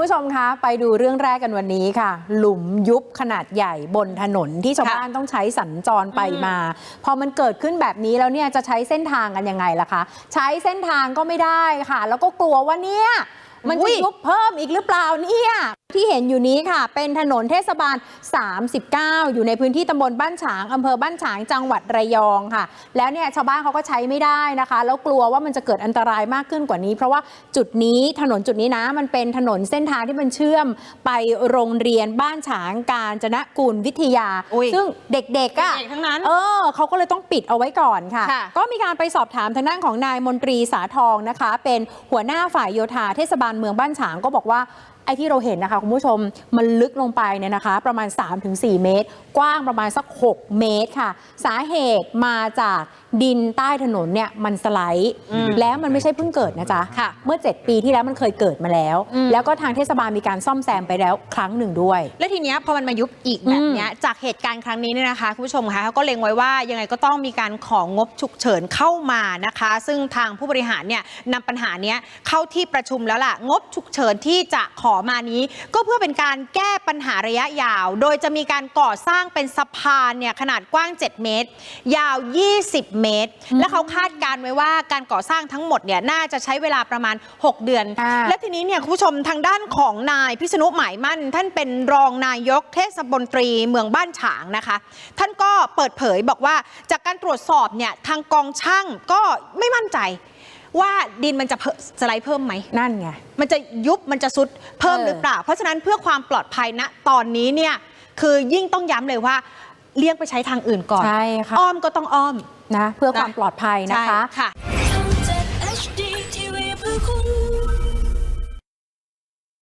ผู้ชมคะ ไปดูเรื่องแรกกันวันนี้ค่ะ หลุมยุบขนาดใหญ่บนถนนที่ชาวค่ะบ้านต้องใช้สัญจรไปมา พอมันเกิดขึ้นแบบนี้แล้วเนี่ยจะใช้เส้นทางกันยังไงล่ะคะ ใช้เส้นทางก็ไม่ได้ค่ะ แล้วก็กลัวว่าเนี่ยมันอุ๊จะยยุบเพิ่มอีกหรือเปล่าเนี่ย ที่เห็นอยู่นี้ค่ะ เป็นถนนเทศบาล 39 อยู่ในพื้นที่ตำบลบ้านฉางอำเภอบ้านฉางจังหวัดระยองค่ะ แล้วเนี่ยชาวบ้านเขาก็ใช้ไม่ได้นะคะ แล้วกลัวว่ามันจะเกิดอันตรายมากขึ้นกว่านี้ เพราะว่าจุดนี้ถนนจุดนี้นะ มันเป็นถนนเส้นทางที่มันเชื่อมไปโรงเรียนบ้านฉางการจนกุลวิทยาอุ๊ยซึ่งเด็กๆอะเด็กทั้งนั้นเออเขาก็เลยต้องปิดเอาไว้ก่อนค่ะค่ะ ก็มีการไปสอบถามทางด้านของนายมนตรีสาทองนะคะ เป็นหัวหน้าฝ่ายโยธาเทศบาลเมืองบ้านฉางก็บอกว่าไอ้ที่เราเห็นนะคะคุณผู้ชมมันลึกลงไปเนี่ยนะคะ ประมาณ 3-4 เมตร กว้างประมาณสัก 6 เมตรค่ะ สาเหตุมาจาก ดินใต้ถนนเนี่ยมันสไลด์อืมแล้วมันไม่ใช่เพิ่งเกิดนะจ๊ะค่ะเมื่อ 7 ปีที่แล้วมันเคยเกิดมาแล้วอืมแล้วก็ทางเทศบาลมีการซ่อมแซมไปแล้วครั้งหนึ่งด้วย แล้วทีเนี้ยพอมันมายุบอีกแบบเนี้ยจากเหตุการณ์ครั้งนี้เนี่ยนะคะคุณผู้ชมคะเขาก็เล็งไว้ว่ายังไงก็ต้องมีการของงบฉุกเฉินเข้ามานะคะ ซึ่งทางผู้บริหารเนี่ยนำปัญหาเนี้ยเข้าที่ประชุมแล้วล่ะงบฉุกเฉินที่จะขอมานี้ ก็เพื่อเป็นการแก้ปัญหาระยะยาว โดยจะมีการก่อสร้างเป็นสะพานเนี่ยขนาดกว้าง 7 เมตร ยาว 20เมตร และเขาคาดการณ์ไว้ว่าการก่อสร้างทั้งหมดเนี่ยน่าจะใช้เวลาประมาณ 6 เดือนค่ะและทีนี้เนี่ยคุณผู้ชมทางด้านของนายพิษณุหมายมั่น ท่านเป็นรองนายกเทศบนตรีเมืองบ้านฉางนะคะ ท่านก็เปิดเผยบอกว่าจากการตรวจสอบเนี่ยทางกองช่างก็ไม่มั่นใจว่าดินมันจะเพิ่มสไลด์เพิ่มไหมนั่นไงมันจะยุบมันจะซุดเพิ่มเออหรือเปล่า เพราะฉะนั้นเพื่อความปลอดภัยณตอนนี้เนี่ยคือยิ่งต้องย้ำเลยว่า เลี่ยงไปใช้ทางอื่นก่อน ใช่ค่ะ อ้อมก็ต้องอ้อมนะ เพื่อความปลอดภัยนะคะ ใช่ค่ะ